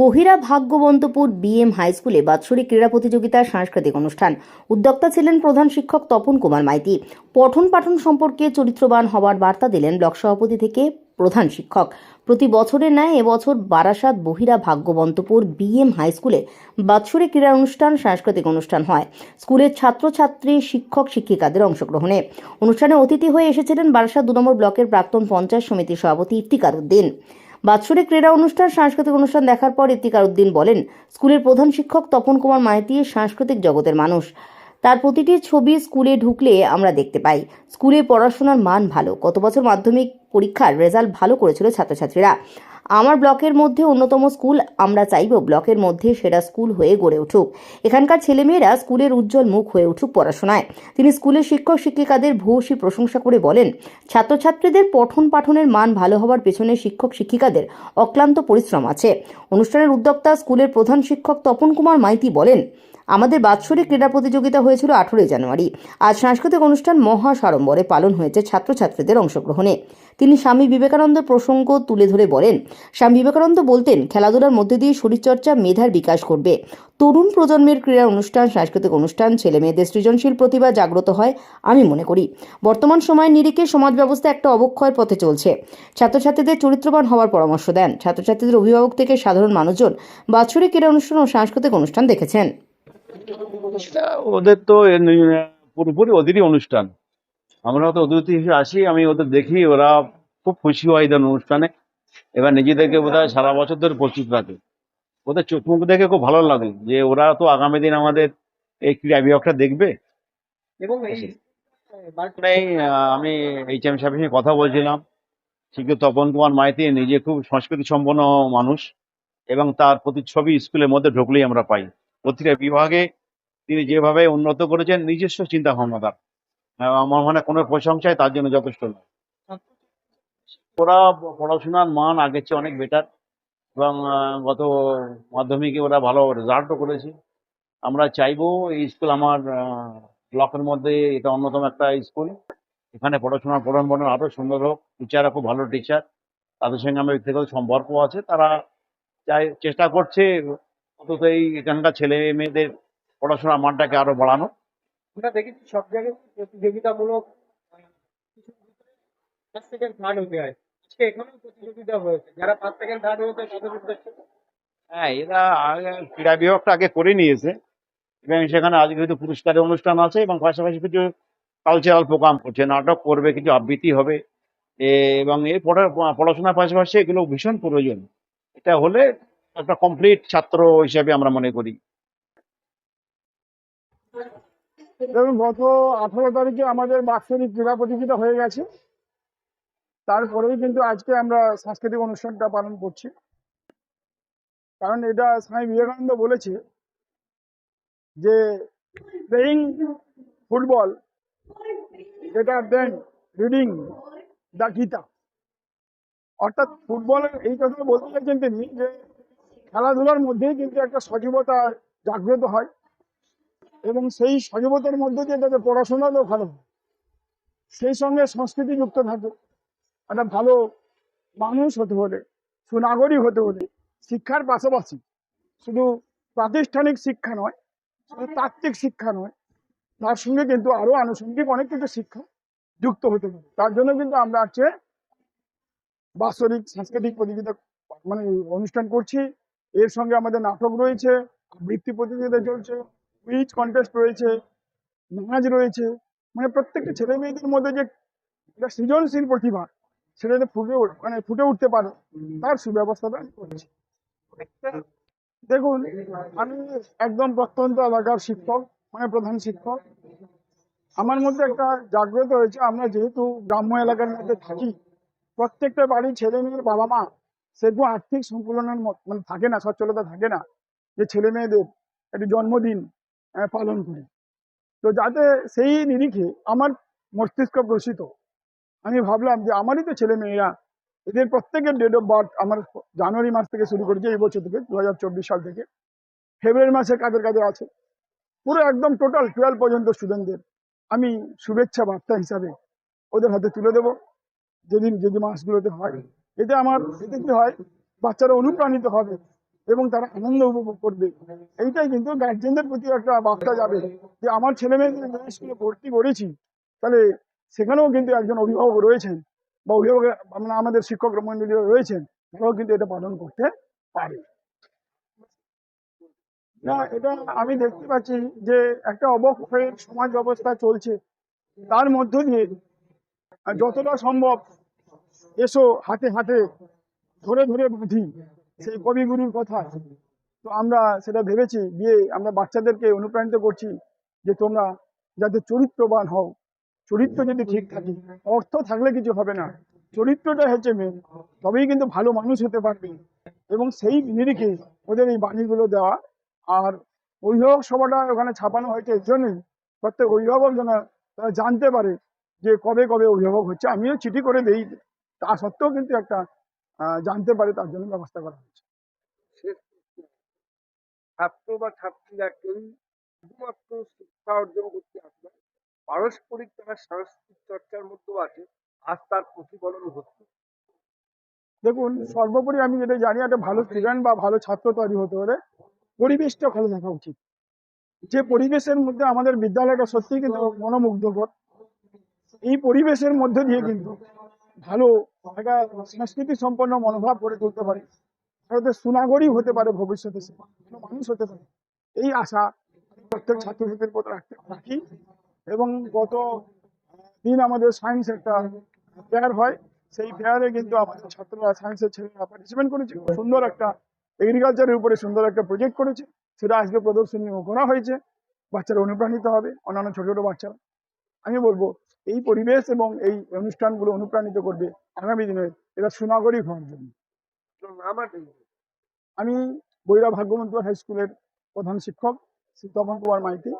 বহিরা Bhagyabantapur BM high স্কুলে বাৎসরিক ক্রীড়া প্রতিযোগিতার সাংস্কৃতিক অনুষ্ঠান। উদ্যোক্তা ছিলেন প্রধান শিক্ষক তপন কুমার মাইতি। পঠন পাঠন সম্পর্কে চরিত্রবান হওয়ার বার্তা দিলেন ব্লক সভাপতি থেকে প্রধান শিক্ষক। প্রতি বছরের ন্যায় এবছর বারাসাত বহিরা ভাগ্যবন্তপুর বিএম হাই স্কুলে বাৎসরিক ক্রীড়া অনুষ্ঠান, সাংস্কৃতিক অনুষ্ঠান হয়। স্কুলের ছাত্রছাত্রী, শিক্ষক, শিক্ষিকাদের অংশগ্রহণে। অনুষ্ঠানে অতিথি হয়ে এসেছিলেন বারাসাত দু নম্বর ব্লকের প্রাক্তন পঞ্চায়েত সমিতির সভাপতি ইফতিকার উদ্দিন। বাৎসরিক ক্রীড়া অনুষ্ঠান, সাংস্কৃতিক অনুষ্ঠান দেখার পর ইতিকার উদ্দিন বলেন, স্কুলের প্রধান শিক্ষক তপন কুমার মাইতি সাংস্কৃতিক জগতের মানুষ। তার প্রতিটি ছবি স্কুলে ঢুকলে আমরা দেখতে পাই। স্কুলে পড়াশোনার মান ভালো। গত বছর মাধ্যমিক পরীক্ষার রেজাল্ট ভালো করেছিল ছাত্রছাত্রীরা। আমার ব্লকের মধ্যে অন্যতম স্কুল, আমরা চাইব ব্লকের মধ্যে সেরা স্কুল হয়ে গড়ে উঠুক। এখানকার ছেলেমেয়েরা স্কুলের উজ্জ্বল মুখ হয়ে উঠুক পড়াশোনায়। তিনি স্কুলের শিক্ষক শিক্ষিকাদের ভূয়সী প্রশংসা করে বলেন, ছাত্রছাত্রীদের পঠন পাঠনের মান ভালো হওয়ার পেছনে শিক্ষক শিক্ষিকাদের অক্লান্ত পরিশ্রম আছে। অনুষ্ঠানের উদ্যোক্তা স্কুলের প্রধান শিক্ষক তপন কুমার মাইতি বলেন আমাদের বাৎসরিক ক্রীড়া প্রতিযোগিতা হয়েছিল আঠেরোই জানুয়ারি। আজ সাংস্কৃতিক অনুষ্ঠান মহা সাড়ম্বরে পালন হয়েছে ছাত্রছাত্রীদের অংশগ্রহণে। তিনি স্বামী বিবেকানন্দের প্রসঙ্গ তুলে ধরে বলেন, স্বামী বিবেকানন্দ বলতেন, খেলাধুলার মধ্যে দিয়ে শরীরচর্চা মেধার বিকাশ করবে তরুণ প্রজন্মের ক্রীড়া অনুষ্ঠান, সাংস্কৃতিক অনুষ্ঠান ছেলে মেয়েদের সৃজনশীল প্রতিভা জাগ্রত হয় আমি মনে করি। বর্তমান সময়ের নিরিখে সমাজ ব্যবস্থা একটা অবক্ষয়ের পথে চলছে। ছাত্রছাত্রীদের চরিত্রবান হওয়ার পরামর্শ দেন। ছাত্রছাত্রীদের অভিভাবক থেকে সাধারণ মানুষজন বাৎসরিক ক্রীড়া অনুষ্ঠান ও সাংস্কৃতিক অনুষ্ঠান দেখেছেন। সেটা ওদের তো পুরোপুরি ওদেরই অনুষ্ঠান। আমরা তো অতিথি হিসেবে আসি আমি ওদের দেখি ওরা খুব খুশি হয় এদের অনুষ্ঠানে। এবার নিজেদেরকে বোধ সারা বছর ধরে প্রস্তুত রাখে ওদের চোখ মুখ দেখে খুব ভালো লাগে যে ওরা তো আগামী দিন আমাদের এই ক্রীড়া বিভাগটা দেখবে। এবং আমি এইচ এম সাহেবের সঙ্গে কথা বলছিলাম। শিক্ষক তপন কুমার মাইতি নিজে খুব সংস্কৃতি সম্পন্ন মানুষ এবং তার প্রতিচ্ছবি স্কুলের মধ্যে ঢুকলেই আমরা পাই। প্রতিটা বিভাগে তিনি যেভাবে উন্নত করেছেন, নিজস্ব চিন্তা ভাবনা তার আমার মনে কোনো প্রশংসায় তার জন্য যথেষ্ট নয়। ওরা পড়াশোনার মান আগের চেয়ে অনেক বেটার এবং গত মাধ্যমিকে ওরা ভালো রেজাল্টও করেছে। আমরা চাইব এই স্কুল আমার ব্লকের মধ্যে এটা অন্যতম একটা স্কুল এখানে পড়াশোনার পঠন পঠন আরও সুন্দর হোক। টিচাররা খুব ভালো টিচার তাদের সঙ্গে আমার ব্যক্তিগত সম্পর্ক আছে। তারা চাই, চেষ্টা করছে অন্তত এই এখানকার ছেলে মেয়েদের পড়াশোনার মানটাকে আরও বাড়ানো। আমরা দেখেছি সব জায়গায় প্রতিযোগিতামূলক ফার্স্ট সেকেন্ড থার্ড হতে হয়। আজকে এখানেও প্রতিযোগিতা হয়েছে। যারা ফার্স্ট সেকেন্ড থার্ড হয়েছে তাদের উদ্দেশ্যে। হ্যাঁ এরা ক্রীড়া বিভাগটা আগে করে নিয়েছে। এবং সেখানে আজকে হয়তো পুরস্কারের অনুষ্ঠান আছে এবং পাশাপাশি কিছু কালচারাল প্রোগ্রাম করছে নাটক করবে কিছু আবৃত্তি হবে। এবং পড়া- পড়াশোনার পাশাপাশি এগুলো ভীষণ প্রয়োজন। এটা হলে একটা কমপ্লিট ছাত্র হিসেবে আমরা মনে করি। দেখুন, গত আঠারো তারিখে আমাদের বাৎসরিক ক্রীড়া প্রতিযোগিতা হয়ে গেছে। তারপরেই কিন্তু আজকে আমরা সাংস্কৃতিক অনুষ্ঠানটা পালন করছি। কারণ এটা স্বামী বিবেকানন্দ বলেছে যে playing football better than reading the Gita অর্থাৎ ফুটবল এই কথা বলতে চাইছেন তিনি যে, খেলাধুলার মধ্যেই কিন্তু একটা সজীবতা জাগ্রত হয়। এবং সেই সজীবতার মধ্যে দিয়ে তাদের পড়াশোনাটাও ভালো সেই সঙ্গে সংস্কৃতি যুক্ত থাকে। একটা ভালো মানুষ হতে হলে, সুনাগরিক হতে হলে শিক্ষার পাশাপাশি শুধু প্রাতিষ্ঠানিক শিক্ষা নয়, শুধু তাত্ত্বিক শিক্ষা নয়, তার সঙ্গে কিন্তু আরও আনুষঙ্গিক অনেক কিছু শিক্ষা যুক্ত হতে পারে। তার জন্য কিন্তু আমরা আজকে বাৎসরিক সাংস্কৃতিক প্রতিযোগিতা মানে অনুষ্ঠান করছি। এর সঙ্গে আমাদের নাটক রয়েছে, আবৃত্তি প্রতিযোগিতা চলছে। কুইজ কন্টেস্ট রয়েছে, নাচ রয়েছে মানে প্রত্যেকটা ছেলে মেয়েদের মধ্যে যে একটা সৃজনশীল প্রতিভা, সেটা যাতে ফুটে মানে ফুটে উঠতে পারে, তার সুব্যবস্থাটা আমি করেছি। দেখুন, আমি একদম প্রত্যন্ত এলাকার শিক্ষক মানে প্রধান শিক্ষক। আমার মধ্যে একটা জাগ্রত হয়েছে, আমরা যেহেতু গ্রাম্য এলাকার মধ্যে থাকি, প্রত্যেকটা বাড়ির ছেলে মেয়ের বাবা মা সেরকম আর্থিক সংকুলনের মানে থাকে না, সচ্ছলতা থাকে না, যে ছেলে মেয়েদের একটি জন্মদিন পালন করি। তো যাতে সেই নিরিখে আমার মস্তিষ্ক প্রসিত। আমি ভাবলাম যে আমারই তো ছেলে মেয়েরা, এদের প্রত্যেকের ডেট অফ বার্থ আমার জানুয়ারি মাস থেকে শুরু করেছে এই বছর থেকে দু হাজার চব্বিশ সাল থেকে। ফেব্রুয়ারি মাসে কাদের কাদের আছে। পুরো একদম টোটাল টুয়েলভ পর্যন্ত স্টুডেন্টদের আমি শুভেচ্ছা বার্তা হিসাবে ওদের হাতে তুলে দেবো। যেদিন যদি মাসগুলোতে হয়। এতে আমার, এতে কি হয়? বাচ্চারা অনুপ্রাণিত হবে। এবং তারা আনন্দ উপভোগ করবে। এইটাই কিন্তু গার্জেনদের প্রতি একটা বার্তা যাবে যে, আমার ছেলে মেয়েদের স্কুলে ভর্তি করেছি। তাহলে সেখানেও কিন্তু একজন অভিভাবক রয়েছেন বা অভিভাবক মানে আমাদের শিক্ষক মন্ডলীও রয়েছেন। তারাও কিন্তু এটা পালন করতে পারে। না, এটা আমি দেখতে পাচ্ছি যে, একটা অবক্ষয়ের সমাজ ব্যবস্থা চলছে। তার মধ্য দিয়ে যতটা সম্ভব এসো হাতে হাতে ধরে ধরে বাঁধি। সেই কবিগুরুর কথা। তো আমরা সেটা ভেবেছি, দিয়ে আমরা বাচ্চাদেরকে অনুপ্রাণিত করছি যে তোমরা যাতে চরিত্রবান হও। চরিত্র যদি ঠিক থাকে, অর্থ থাকলে কিছু হবে না। চরিত্রটা হচ্ছে মেন তবেই কিন্তু ভালো মানুষ হতে পারবে। এবং সেই নিরিখে ওদের এই বাণীগুলো দেওয়া, আর অভিভাবক সভাটা ওখানে ছাপানো হয়েছে এর জন্যই প্রত্যেক অভিভাবক যেন জানতে পারে যে কবে কবে অভিভাবক হচ্ছে। আমিও চিঠি করে দেই, তা সত্ত্বেও কিন্তু একটা জানতে পারে তার জন্য ব্যবস্থা করা হয়েছে। ছাত্র বা ছাত্রীরা কেউই শুধুমাত্র শিক্ষা অর্জন করতে আসবে পারস্পরিক তারা সাংস্কৃতিক চর্চার মধ্যেও আছে আজ তার প্রতিফলন হচ্ছে। দেখুন সর্বোপরি আমি যেটা জানি একটা ভালো স্টুডেন্ট বা ভালো ছাত্র তৈরি হতে হলে পরিবেশটা ভালো থাকা উচিত। যে পরিবেশের মধ্যে আমাদের বিদ্যালয়টা সত্যিই কিন্তু মনোমুগ্ধকর এই পরিবেশের মধ্যে দিয়ে কিন্তু ভালো একটা সংস্কৃতি সম্পন্ন মনোভাব গড়ে তুলতে পারে। ভারতের সুনাগরিক হতে পারে ভবিষ্যতে ভালো মানুষ হতে পারে। এই আশা প্রত্যেক ছাত্রছাত্রীর প্রতি রাখতে রাখি এবং গত দিন আমাদের সায়েন্স একটা ফেয়ার হয়। সেই ফেয়ারে কিন্তু আমাদের ছাত্ররা সায়েন্সের ছেলেরা পার্টিসিপেট করেছে। সুন্দর একটা এগ্রিকালচারের উপরে সুন্দর একটা প্রজেক্ট করেছে। সেটা আজকে প্রদর্শনী করা হয়েছে। বাচ্চারা অনুপ্রাণিত হবে, অন্যান্য ছোট ছোট বাচ্চারা। আমি বলব এই পরিবেশ এবং এই অনুষ্ঠানগুলো অনুপ্রাণিত করবে আগামী দিনে এটা সুনাগরিক হওয়ার জন্য। আমি বৈরা ভাগ্যবন্ত হাই স্কুলের প্রধান শিক্ষক শ্রী তপন কুমার মাইতি